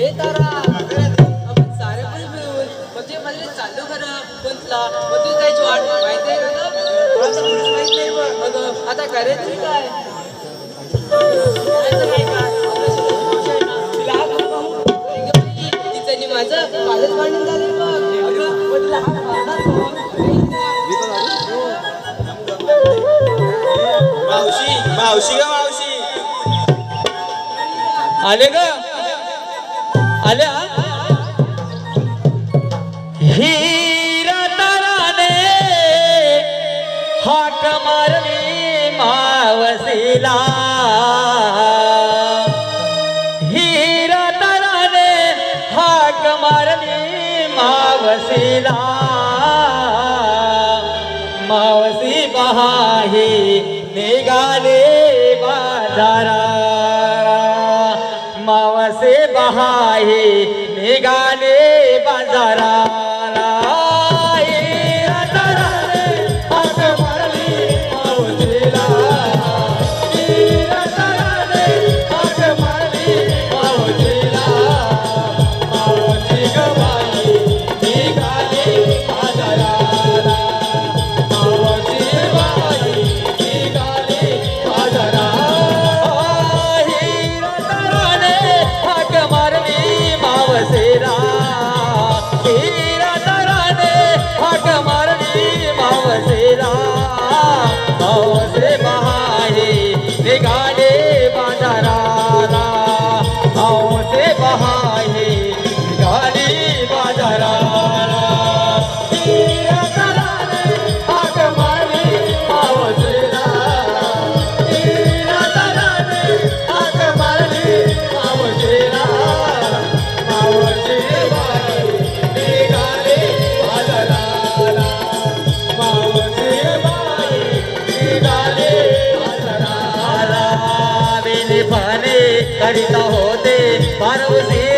हे तारा आपण सारे पण मिळून म्हणजे म्हणजे चाललो खरं कुंतला मग तू जायची वाट माहिती आहे का आता करायचं काय? काय मावशी तिचं माझं माझंच भांडण बघ मावशी मावशी ग मावशी. आले का आल्या हिरा ताराने हाक मारली मावसीला. हिरा ताराने हाक मारली मावसीला. मावसी पहा निघाले बाजारा पहा बहाही निघाले बाजाराला. होते पार्वती